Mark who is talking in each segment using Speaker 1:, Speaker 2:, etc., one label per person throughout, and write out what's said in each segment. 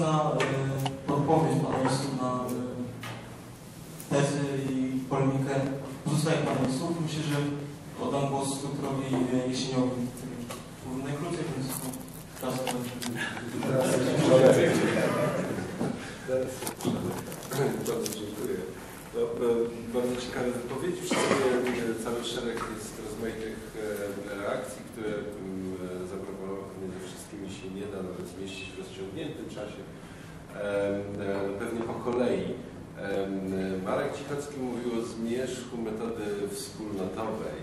Speaker 1: na y, odpowiedź panelistów na y, tezy i polemikę pozostałych panelistów. Myślę, że oddam głos doktorowi y, Jesieniowi, mówił najkrócej, więc czas
Speaker 2: Bardzo dziękuję. No, e, bardzo ciekawe wypowiedzi. Wszystkie, e, cały szereg jest rozmaitych e, reakcji, które mm, e, zaproponował między nawet zmieścić w rozciągniętym czasie. Pewnie po kolei. Marek Cichocki mówił o zmierzchu metody wspólnotowej.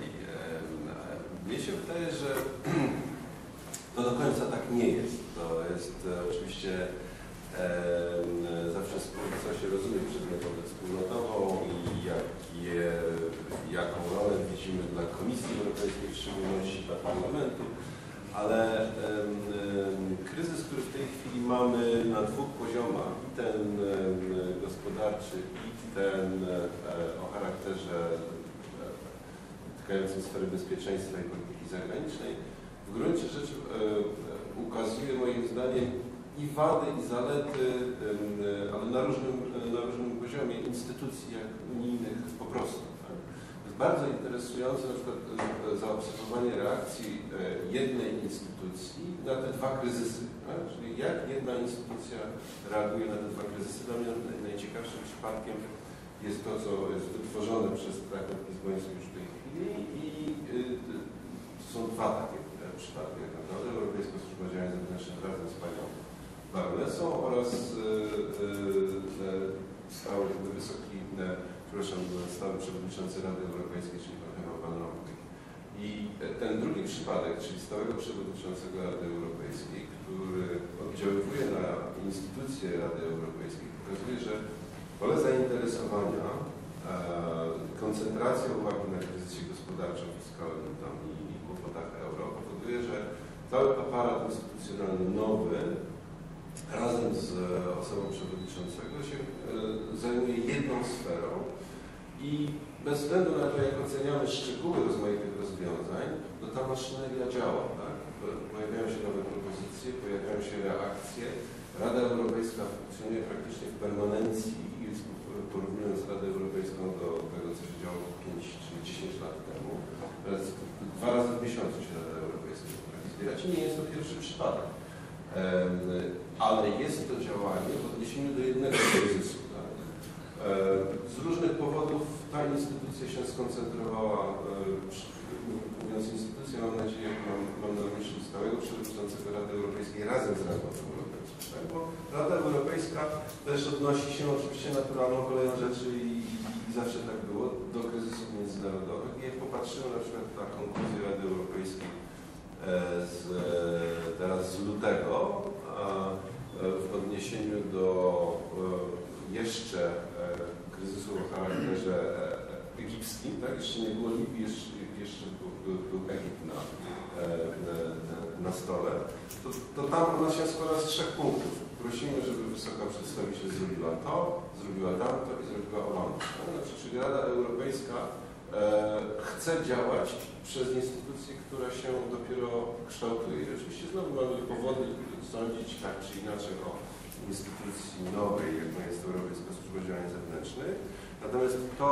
Speaker 2: Mnie się wydaje, że to do końca tak nie jest. To jest e, oczywiście Zawsze co się rozumie przez metodę wspólnotową i jakie, jaką rolę widzimy dla Komisji Europejskiej, w szczególności dla Parlamentu, ale kryzys, który w tej chwili mamy na dwóch poziomach, i ten gospodarczy i ten e, o charakterze e, dotykającym sfery bezpieczeństwa i polityki zagranicznej, w gruncie rzeczy e, e, ukazuje moim zdaniem i wady, i zalety, e, ale na różnym, e, na różnym poziomie instytucji jak unijnych po prostu. Bardzo interesujące na przykład e, zaobserwowanie reakcji e, jednej instytucji na te dwa kryzysy. Tak? Czyli jak jedna instytucja reaguje na te dwa kryzysy. Dla mnie naj- najciekawszym przypadkiem jest to, co jest wytworzone przez traktat lizboński już w tej chwili i y, są dwa takie e, przypadki. Tak naprawdę Europejska Służba Działań Zewnętrznych razem z panią baronesą oraz stały wysoki, przepraszam, stały przewodniczący Rady Europejskiej, czyli pan Chyba Rompuy. I ten drugi przypadek, czyli stałego przewodniczącego Rady Europejskiej, który oddziaływuje na instytucje Rady Europejskiej, pokazuje, że pole zainteresowania, e, koncentracja uwagi na kryzysie gospodarczym, fiskalnym tam i, i kłopotach euro powoduje, że cały aparat instytucjonalny nowy razem z osobą przewodniczącego się e, zajmuje jedną sferą i bez względu na to, jak oceniamy szczegóły rozmaitych rozwiązań, to ta maszyneria działa. Tak? Pojawiają się nowe propozycje, pojawiają się reakcje. Rada Europejska funkcjonuje praktycznie w permanencji, porównując Radę Europejską do tego, co się działo 5 czy 10 lat temu. Dwa razy w miesiącu się Rada Europejska potrafi zbierać i nie jest to pierwszy przypadek. Ale jest to działanie w odniesieniu do jednego kryzysu. E, Z różnych powodów ta instytucja się skoncentrowała, e, mówiąc instytucja, mam nadzieję, mam, mam na myśli stałego przewodniczącego Rady Europejskiej razem z Radą Europejską. Tak? Bo Rada Europejska też odnosi się oczywiście naturalną koleją rzeczy i, i, zawsze tak było do kryzysów międzynarodowych. I jak popatrzymy na przykład na konkluzję Rady Europejskiej e, z, teraz z lutego, w odniesieniu do jeszcze e, kryzysu o charakterze e, egipskim, tak? Jeszcze nie było Libii, jeszcze, jeszcze był, był, był Egipt na, e, na, na stole. To, to tam ona się składa z trzech punktów. Prosimy, żeby wysoka przedstawiciel zrobiła to, zrobiła tamto i zrobiła owamto. Tak? Znaczy, czyli Rada Europejska chce działać przez instytucję, która się dopiero kształtuje. I oczywiście znowu mamy powody sądzić tak czy inaczej o instytucji nowej, jaką jest Europejska Służba Działań Zewnętrznych. Natomiast to,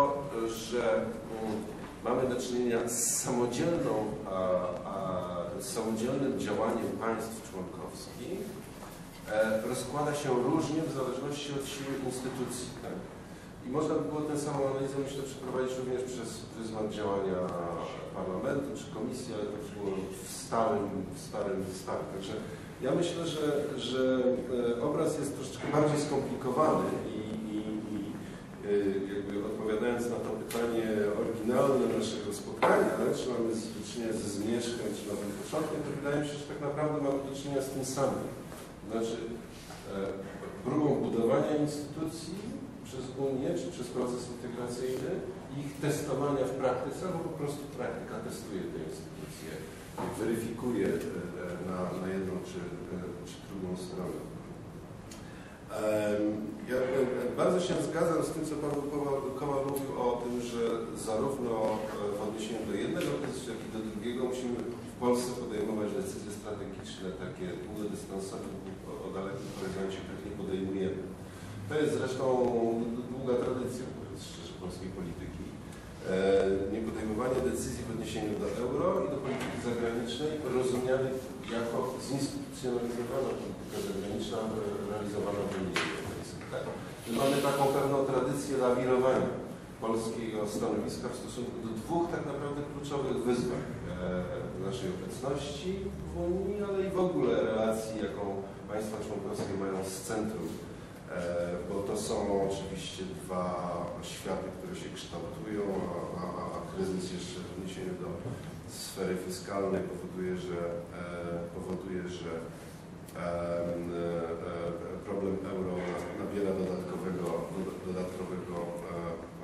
Speaker 2: że mm, mamy do czynienia z samodzielną, a, a, z samodzielnym działaniem państw członkowskich, e, rozkłada się różnie w zależności od siły instytucji. Tak? I można by było tę samą analizę, myślę, przeprowadzić również przez pryzmat działania parlamentu czy komisji, ale to było w starym, w starym. Także ja myślę, że, że e, obraz jest troszeczkę bardziej skomplikowany i, i, i e, jakby odpowiadając na to pytanie oryginalne naszego spotkania, czy mamy do czynienia ze zmierzchem, czy nowym początkiem, to wydaje mi się, że tak naprawdę mamy do czynienia z tym samym. Znaczy e, próbą budowania instytucji przez Unię, czy przez proces integracyjny, ich testowania w praktyce, bo po prostu praktyka testuje te instytucje, weryfikuje e, na, na jedną czy, e, czy drugą stronę. Ja e, bardzo się zgadzam z tym, co Pan Kowal mówił o tym, że zarówno e, w odniesieniu do jednego kryzysu, jak i do drugiego musimy w Polsce podejmować decyzje strategiczne, takie długodystansowe o, dalekim horyzoncie pewnie podejmujemy. To jest zresztą długa tradycja, mówiąc szczerze, polskiej polityki. E, Niepodejmowanie decyzji w odniesieniu do euro i do polityki zagranicznej rozumianej jako zinstytucjonalizowana polityka zagraniczna realizowana w Unii Europejskiej. Tak? My mamy taką pewną tradycję lawirowania polskiego stanowiska w stosunku do dwóch tak naprawdę kluczowych wyzwań e, naszej obecności w Unii, ale i w ogóle relacji, jaką państwa członkowskie mają z centrum bo to są oczywiście dwa światy, które się kształtują, a, a, a kryzys jeszcze w odniesieniu do sfery fiskalnej powoduje, że, e, powoduje, że e, e, problem euro nabiera dodatkowego, dodatkowego e,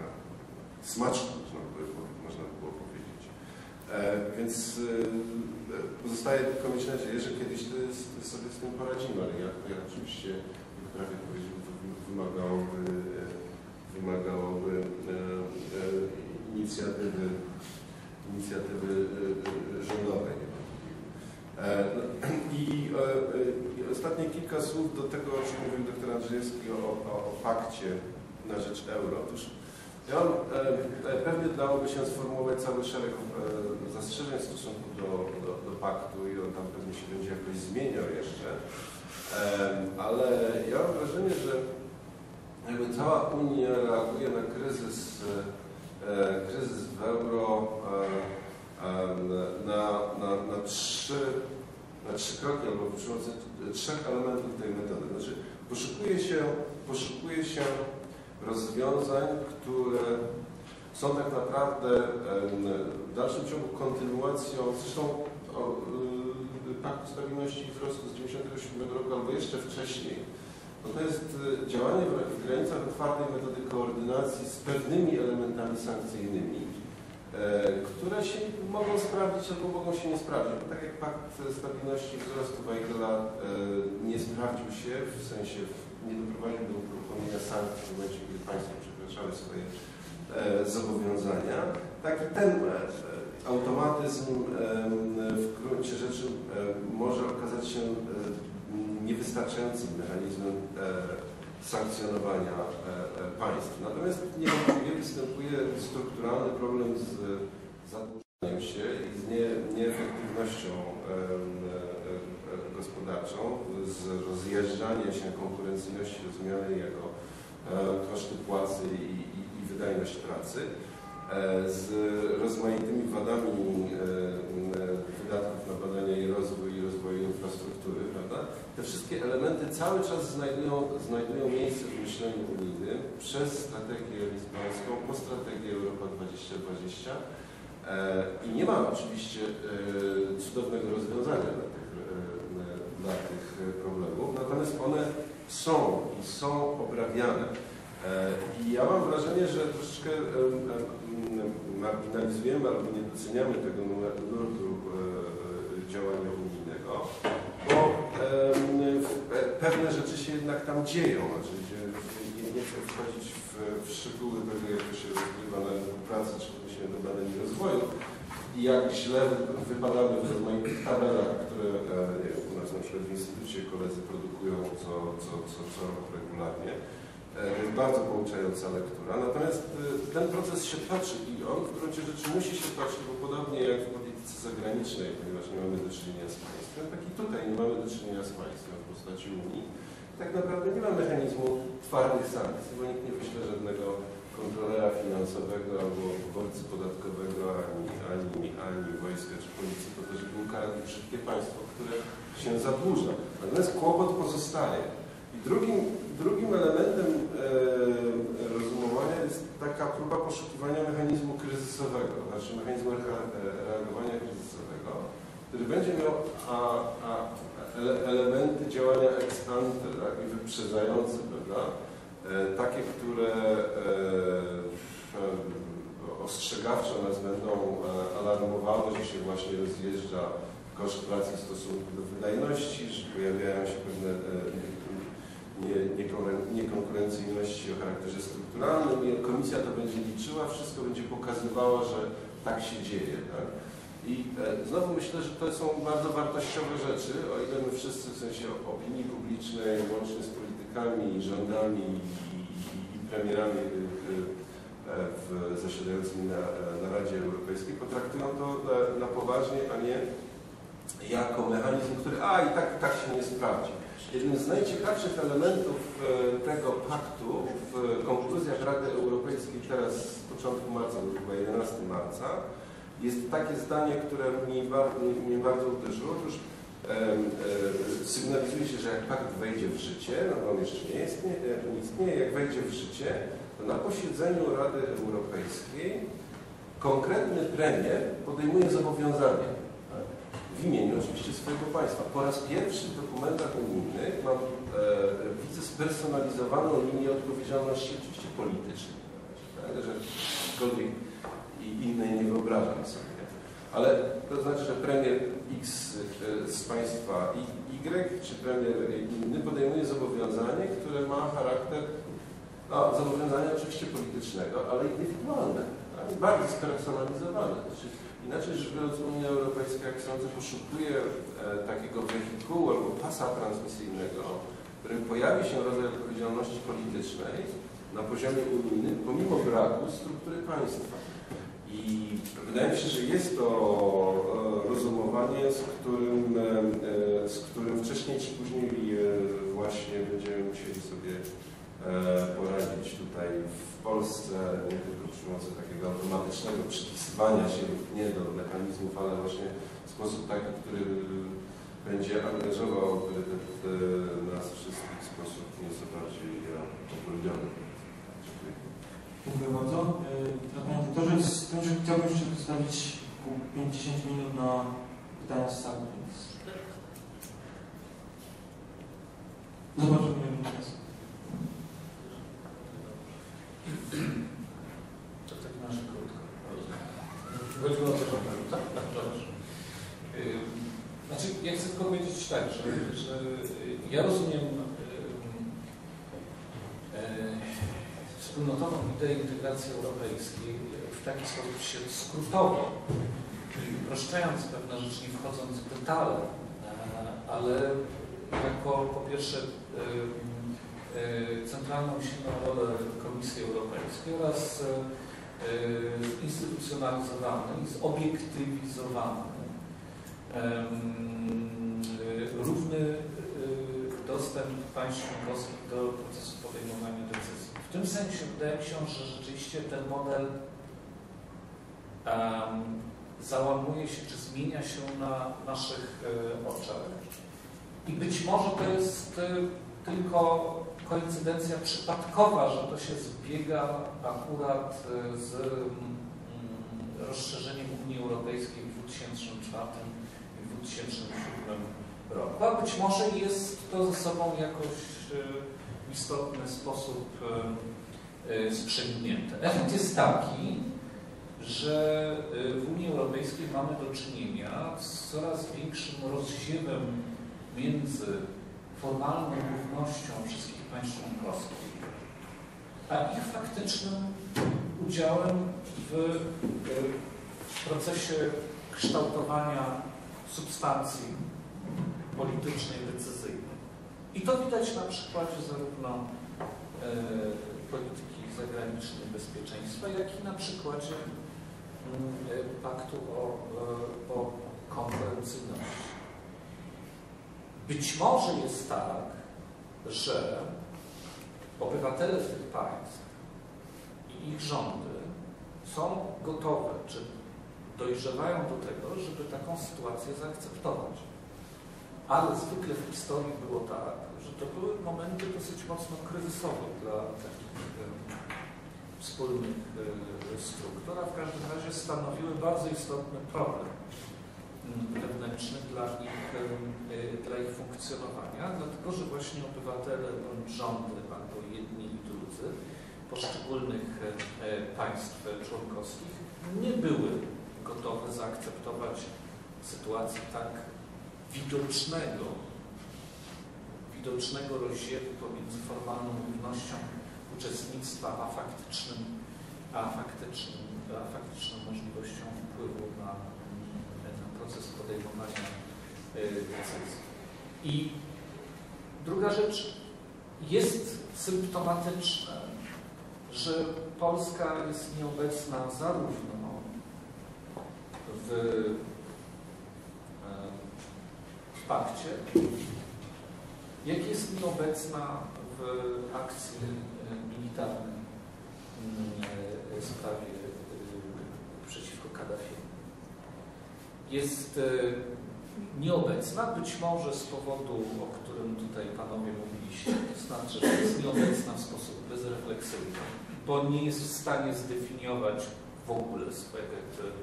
Speaker 2: e, smaczku, można by, można by było powiedzieć. E, więc e, pozostaje tylko mieć nadzieję, że kiedyś jest, sobie z tym poradzimy, ale ja, ja oczywiście prawie powiedział, to wymagałoby, wymagałoby e, e, inicjatywy, inicjatywy e, rządowej. No, I e, ostatnie kilka słów do tego, o czym mówił doktor Andrzejewski o, o, o pakcie na rzecz euro. Otóż ja mam, pewnie dałoby się sformułować cały szereg zastrzeżeń w stosunku do, do, do paktu i on tam pewnie się będzie jakoś zmieniał jeszcze. Ale ja mam wrażenie, że jakby cała Unia reaguje na kryzys, e, kryzys w euro na, na, na, trzy, na trzy kroki, albo przy pomocy trzech elementów tej metody. Znaczy, poszukuje się, poszukuje się rozwiązań, które są tak naprawdę w dalszym ciągu kontynuacją, zresztą Paktu Stabilności i Wzrostu z 1997 roku albo jeszcze wcześniej, no to jest e, działanie w granicach otwartej metody koordynacji z pewnymi elementami sankcyjnymi, e, które się mogą sprawdzić albo mogą się nie sprawdzić. Bo tak jak Pakt Stabilności i Wzrostu Weigela e, nie sprawdził się, w sensie nie doprowadził do uruchomienia sankcji w momencie, kiedy państwa przekraczały swoje zobowiązania, tak i ten automatyzm w gruncie rzeczy może okazać się niewystarczającym mechanizmem sankcjonowania państw. Natomiast niewątpliwie występuje strukturalny problem z zadłużeniem się i z nie, nieefektywnością gospodarczą, z rozjeżdżaniem się konkurencyjności rozumianej jako koszty płacy i wydajność pracy. E, z rozmaitymi wadami e, wydatków na badania i rozwój i rozwoju infrastruktury, prawda? Te wszystkie elementy cały czas znajdują, znajdują miejsce w myśleniu unijnym przez strategię lizbońską, po strategię Europa 2020 e, i nie ma oczywiście cudownego rozwiązania dla tych, dla tych problemów, natomiast one są i są obrabiane. I ja mam wrażenie, że troszeczkę marginalizujemy albo nie doceniamy tego nurtu e, e, działania unijnego, bo pewne rzeczy się jednak tam dzieją. Znaczy, nie, chcę wchodzić w, szczegóły tego, jak to się rozgrywa na rynku pracy, czy się do badań i rozwoju i jak źle wypadamy w rozmaitych tabelach, które nie, u nas na przykład w Instytucie koledzy produkują co, co, co, co regularnie. To e, jest bardzo pouczająca lektura. Natomiast e, ten proces się toczy i on w gruncie rzeczy musi się toczyć, bo podobnie jak w polityce zagranicznej, ponieważ nie mamy do czynienia z państwem, tak i tutaj nie mamy do czynienia z państwem w postaci Unii. Tak naprawdę nie ma mechanizmu twardych sankcji, bo nikt nie wyśle żadnego kontrolera finansowego albo wyborcy podatkowego, ani, ani, ani wojska czy policji po to, żeby ukarać wszystkie państwo, które się zadłuża. Natomiast kłopot pozostaje. I drugim Drugim elementem e, rozumowania jest taka próba poszukiwania mechanizmu kryzysowego, znaczy mechanizmu reagowania kryzysowego, który będzie miał a, a, ele, elementy działania ex ante, tak, i wyprzedzające, prawda? E, takie, które e, ostrzegawczo nas będą e, alarmowały, że się właśnie rozjeżdża koszt pracy w stosunku do wydajności, że pojawiają się pewne e, niekonkurencyjności o charakterze strukturalnym komisja to będzie liczyła, wszystko będzie pokazywała, że tak się dzieje. Tak? I e, znowu myślę, że to są bardzo wartościowe rzeczy, o ile my wszyscy w sensie opinii publicznej, łącznie z politykami, rządami i, premierami y, y, w, zasiadającymi na, na Radzie Europejskiej potraktują to na, na poważnie, a nie jako mechanizm, który a i tak, tak się nie sprawdzi. Jednym z najciekawszych elementów e, tego paktu w konkluzjach Rady Europejskiej teraz z początku marca, chyba 11 marca, jest takie zdanie, które mnie, mnie bardzo uderzyło. Otóż e, sygnalizuje się, że jak pakt wejdzie w życie, no on jeszcze nie istnieje, nie istnieje, jak wejdzie w życie, to na posiedzeniu Rady Europejskiej konkretny premier podejmuje zobowiązanie w imieniu oczywiście swojego państwa. Po raz pierwszy w dokumentach unijnych mam, e, widzę spersonalizowaną linię odpowiedzialności oczywiście politycznej, tak? że cokolwiek i innej nie wyobrażam sobie. Ale to znaczy, że premier X e, z państwa Y czy premier inny podejmuje zobowiązanie, które ma charakter no, zobowiązania oczywiście politycznego, ale indywidualne, tak? bardzo spersonalizowane. Czyli Inaczej rzecz biorąc, Unia Europejska, jak sądzę, poszukuje e, takiego wehikułu albo pasa transmisyjnego, w którym pojawi się rodzaj odpowiedzialności politycznej na poziomie unijnym, pomimo braku struktury państwa. I wydaje mi się, że jest to e, rozumowanie, z którym, e, e, z którym wcześniej czy później właśnie będziemy musieli sobie poradzić tutaj w Polsce, nie tylko przy pomocy takiego automatycznego przypisywania się nie do mechanizmów, ale właśnie w sposób taki, który będzie angażował autorytet nas wszystkich w sposób nieco bardziej pogłębiony. Dziękuję.
Speaker 1: Dziękuję bardzo. Panie doktorze, z tym, że chciałbym jeszcze przedstawić 50 minut na pytania z sali, więc... Zobaczymy, jak teraz.
Speaker 3: To w takim razie krótko. Chodziło o to, że tak? Tak, dobrze. Znaczy, ja chcę tylko powiedzieć tak, że, że ja rozumiem wspólnotową ideę integracji europejskiej w taki sposób się skrótowo, czyli upraszczając pewne rzeczy, nie wchodząc w detale, ale jako po pierwsze centralną silną rolę Komisji Europejskiej oraz instytucjonalizowany i zobiektywizowany dostęp państw członkowskich do procesu podejmowania decyzji. W tym sensie wydaje mi się, że rzeczywiście ten model um, załamuje się, czy zmienia się na naszych e, oczach. I być może to jest e, tylko koincydencja przypadkowa, że to się zbiega akurat e, z mm, rozszerzeniem Unii Europejskiej w 2004 i 2007 roku. Być może jest to ze sobą jakoś w istotny sposób sprzęgnięte. Efekt jest taki, że w Unii Europejskiej mamy do czynienia z coraz większym rozziewem między formalną równością wszystkich państw członkowskich, a ich faktycznym udziałem w procesie kształtowania substancji politycznej, decyzyjnej. I to widać na przykładzie zarówno e, polityki zagranicznej bezpieczeństwa, jak i na przykładzie e, paktu o, e, o konkurencyjności. Być może jest tak, że obywatele tych państw i ich rządy są gotowe, czy dojrzewają do tego, żeby taką sytuację zaakceptować. Ale zwykle w historii było tak, że to były momenty dosyć mocno kryzysowe dla takich e, wspólnych e, struktur, a w każdym razie stanowiły bardzo istotny problem wewnętrzny dla ich, e, dla ich funkcjonowania, dlatego że właśnie obywatele bądź rządy, albo jedni i drudzy poszczególnych państw członkowskich nie były gotowe zaakceptować sytuacji tak widocznego, widocznego rozsiewu pomiędzy formalną równością uczestnictwa, a faktycznym, a faktycznym, a faktyczną możliwością wpływu na, na proces podejmowania y, decyzji. I druga rzecz, jest symptomatyczne, że Polska jest nieobecna zarówno w pakcie, jak jest nieobecna w akcji e, militarnej mm, w sprawie e, przeciwko Kaddafiemu. Jest nieobecna, być może z powodu, o którym tutaj panowie mówiliście, to znaczy, że jest nieobecna w sposób bezrefleksyjny, bo nie jest w stanie zdefiniować w ogóle swojego e,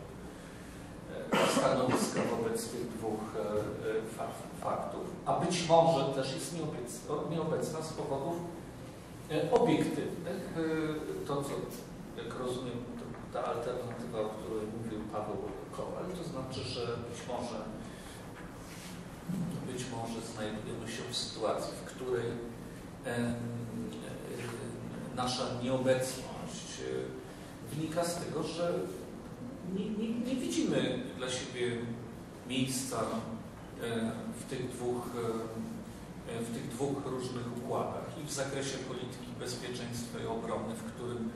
Speaker 3: stanowiska wobec tych dwóch e, e, faktów, a być może też jest nieobecna, nieobecna z powodów obiektywnych. To, co, jak rozumiem, ta alternatywa, o której mówił Paweł Kowal, to znaczy, że być może być może znajdujemy się w sytuacji, w której nasza nieobecność e, wynika z tego, że nie, nie, nie widzimy dla siebie miejsca e, w tych dwóch e, w tych dwóch różnych układach i w zakresie polityki bezpieczeństwa i obrony, w którym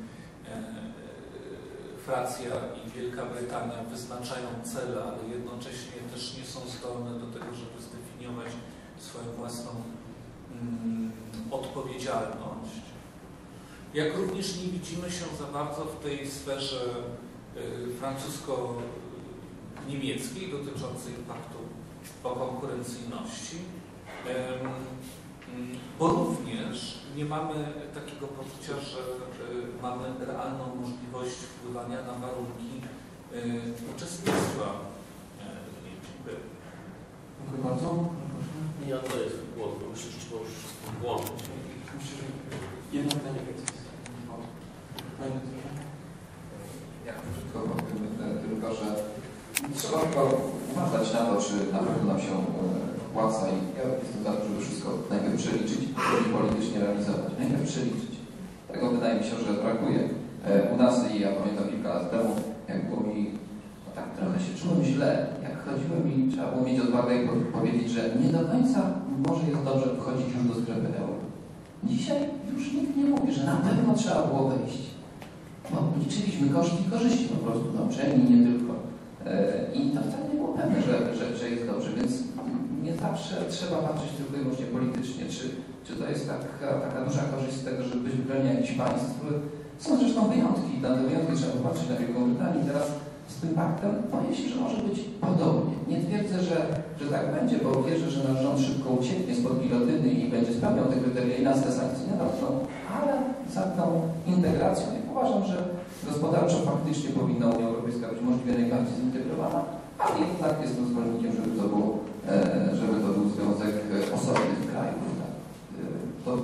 Speaker 3: Francja i Wielka Brytania wyznaczają cele, ale jednocześnie też nie są zdolne do tego, żeby zdefiniować swoją własną mm, odpowiedzialność. Jak również nie widzimy się za bardzo w tej sferze francusko-niemieckiej dotyczącej paktu o konkurencyjności, y, bo również nie mamy takiego poczucia, że mamy realną możliwość wpływania na warunki y, uczestnictwa w niej. Dziękuję.
Speaker 1: Dziękuję bardzo.
Speaker 4: Ja to jest głos, bo muszę wszystko już włączyć.
Speaker 1: Myślę, że jedno pytanie więcej.
Speaker 5: Ja krótko powiem tylko, że trzeba uważać na to, czy na pewno nam się opłaca i ja jestem za to, żeby wszystko najpierw przeliczyć i politycznie realizować. Najpierw przeliczyć. Tego wydaje mi się, że brakuje. U nas i ja pamiętam kilka lat temu, jak było mi, no tak trochę się czułem źle, jak chodziłem i trzeba było mieć odwagę i powiedzieć, że nie do końca może jest dobrze wchodzić już do strefy euro. Dzisiaj już nikt nie mówi, że na pewno trzeba było wejść. No, liczyliśmy koszty i korzyści po prostu na uczelni, nie tylko. I to wcale nie było pewne, że, że, że jest dobrze, więc nie zawsze trzeba patrzeć tylko i wyłącznie politycznie, czy, czy to jest taka, taka duża korzyść z tego, żeby być w gronie jakichś państw. Są zresztą wyjątki, na te wyjątki trzeba popatrzeć na Wielką Brytanię. Teraz z tym paktem boję się, że może być podobnie. Nie twierdzę, że, że tak będzie, bo wierzę, że nasz rząd szybko ucieknie spod gilotyny i będzie spełniał te kryteria i nas te sankcje nie ale za tą integracją ja uważam, że gospodarczo faktycznie powinna Unia Europejska być możliwie najbardziej zintegrowana, ale jednak jestem zwolennikiem, żeby to było E, żeby to był związek e, osobnych krajów. Tak. E, to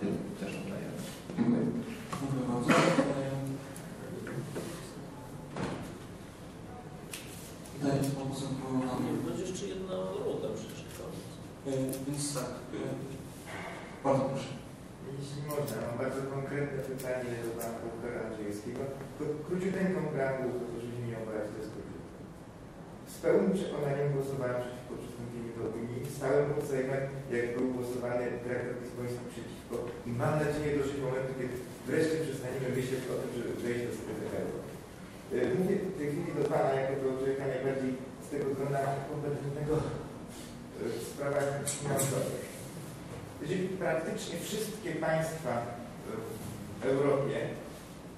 Speaker 5: tyle też dodaję. Dziękuję.
Speaker 1: Dziękuję bardzo. Pytanie z pomocą
Speaker 4: Będzie jeszcze jedna runda przecież.
Speaker 1: Więc tak, bardzo proszę.
Speaker 6: Jeśli można, mam bardzo konkretne pytanie do pana doktora Andrzejskiego. Króciuteńką preambułę, żebyśmy nie obawiać to jest Z pełnym przekonaniem głosowałem przeciwko do Unii. Stałem pod Sejmem, jak był głosowany traktat lizboński przeciwko i mam nadzieję dożyć momentu, kiedy wreszcie przestaniemy myśleć o tym, żeby wejść do euro. E, mówię w tej chwili do Pana jako do człowieka najbardziej z tego grona kompetentnego e, w sprawach finansowych. Jeżeli praktycznie wszystkie państwa w Europie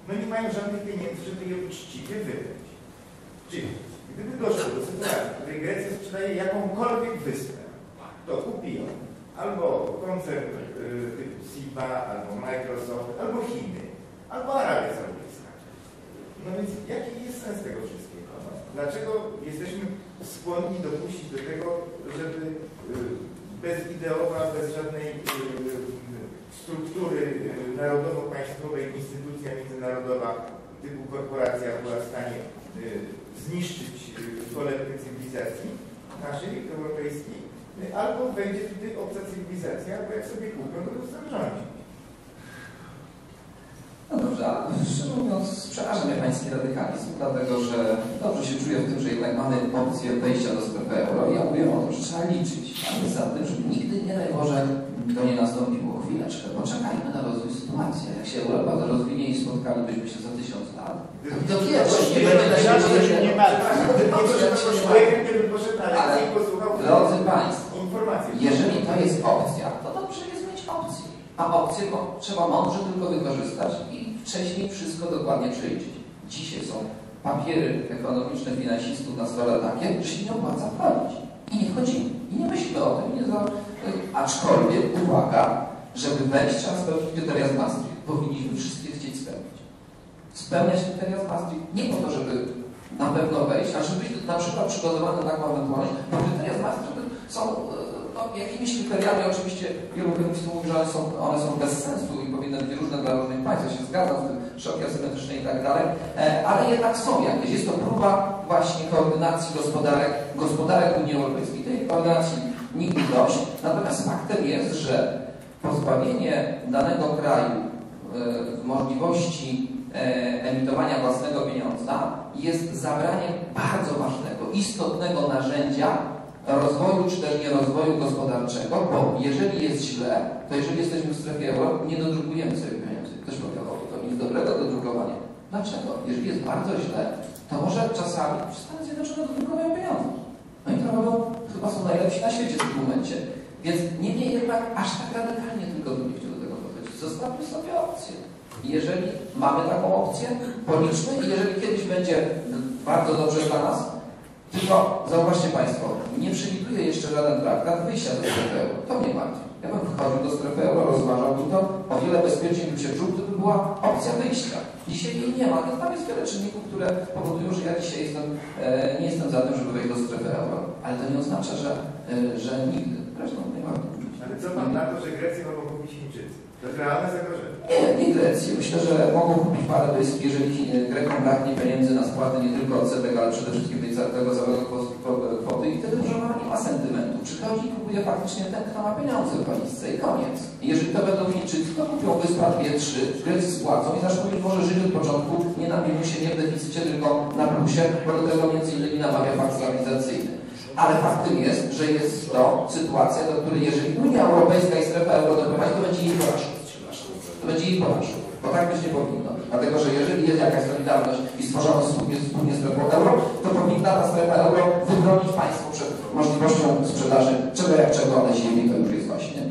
Speaker 6: no nie mają żadnych pieniędzy, żeby je uczciwie wydać. Czyli Gdyby doszło do sytuacji, w której Grecja sprzedaje jakąkolwiek wyspę, to kupi ją albo koncern y, typu SIBA, albo Microsoft, albo Chiny, albo Arabia Saudyjska. No więc jaki jest sens tego wszystkiego? No, dlaczego jesteśmy skłonni dopuścić do tego, żeby y, bezideowa, bez żadnej y, struktury narodowo-państwowej instytucja międzynarodowa typu korporacja była w stanie zniszczyć kolebkę cywilizacji naszej, europejskiej, albo będzie tutaj obca cywilizacja, albo jak sobie kupią, to to sam rządzi.
Speaker 5: No dobrze, ale szczerze mówiąc przeraża mnie pański radykalizm, dlatego że dobrze się czuję w tym, że jednak mamy opcję wejścia do strefy euro. Ja mówię o tym, że trzeba liczyć, ale za tym, żeby nigdy, nie daj Boże, to nie nastąpiło. Chwileczkę, poczekajmy na rozwój sytuacji. Jak się Europa rozwinie i spotkalibyśmy się za tysiąc lat, to wiesz, nie będzie na świecie
Speaker 6: nie ma. Ale
Speaker 5: Drodzy Państwo, jeżeli to jest opcja, to dobrze jest mieć opcję. A opcję trzeba mądrze tylko wykorzystać i wcześniej wszystko dokładnie przeliczyć. Dzisiaj są papiery ekonomiczne finansistów na stole takie, że się nie opłaca wchodzić. I nie wchodzimy. I nie myślimy o tym. Nie za... Aczkolwiek uwaga, żeby wejść trzeba spełnić kryteria z Maastricht. Powinniśmy wszystkie chcieć spełnić. Spełniać kryteria z Maastricht nie po to, żeby na pewno wejść, a żeby być na przykład przygotowany na taką ewentualność, bo kryteria z Maastricht są e, no, jakimiś kryteriami, oczywiście wielu ekonomistów mówi, że one są, one są bez sensu i powinny być różne dla różnych państw. Ja się zgadzam z tym, szoki asymetryczne i tak dalej, e, ale jednak są jakieś. Jest to próba właśnie koordynacji gospodarek, gospodarek Unii Europejskiej. Tej koordynacji nigdy dość. Natomiast faktem jest, że pozbawienie danego kraju e, możliwości e, emitowania własnego pieniądza jest zabraniem bardzo ważnego, istotnego narzędzia rozwoju czy też nierozwoju gospodarczego, bo jeżeli jest źle, to jeżeli jesteśmy w strefie euro, nie dodrukujemy sobie pieniędzy. Ktoś powiedział, o, to nic dobrego do drukowania. Dlaczego? Jeżeli jest bardzo źle, to może czasami Stany Zjednoczone dodrukują pieniądze. No i to chyba są najlepsi na świecie w tym momencie. Więc niemniej jednak aż tak radykalnie tylko nie do tego podchodzić. Zostawmy sobie opcję. Jeżeli mamy taką opcję, policzmy i jeżeli kiedyś będzie bardzo dobrze dla nas, tylko zauważcie Państwo, nie przewiduje jeszcze żaden traktat wyjścia do strefy euro. To mnie martwi. Ja bym wchodził do strefy euro, rozważałbym to, o wiele bezpieczniej bym się czuł, gdyby była opcja wyjścia. Dzisiaj jej nie ma, więc tam jest wiele czynników, które powodują, że ja dzisiaj jestem, e, nie jestem za tym, żeby wejść do strefy euro. Ale to nie oznacza, że, e, że nigdy. Zresztą nie.
Speaker 6: Ale co pan na to, że Grecy mogą kupić Chińczycy? To jest realne zagrożenie.
Speaker 5: Nie, nie Grecji. Myślę, że mogą kupić parę wyspy, jeżeli e, Grekom braknie pieniędzy na spłatę nie tylko odsetek, ale przede wszystkim tej, tego całego kwo- kwoty i wtedy pana nie ma sentymentu. Przychodzi i kupuje faktycznie ten, kto ma pieniądze w walizce i koniec. I jeżeli to będą Chińczycy, to kupią wyspa dwie, trzy, Grecy spłacą i zaczną być może żyć od początku nie na minusie, nie w deficycie, tylko na plusie, bo do tego między innymi namawia fakt stabilizacyjny. Ale faktem jest, że jest to sytuacja, do której jeżeli Unia Europejska i strefa euro doprowadzi, to będzie jej porażką. To będzie jej porażką. Bo tak być nie powinno. Dlatego, że jeżeli jest jakaś solidarność i stworzono wspólnie, wspólnie strefę euro, to powinna ta strefa euro wybronić państwo przed możliwością sprzedaży czego jak czego, ale ziemi to już jest właśnie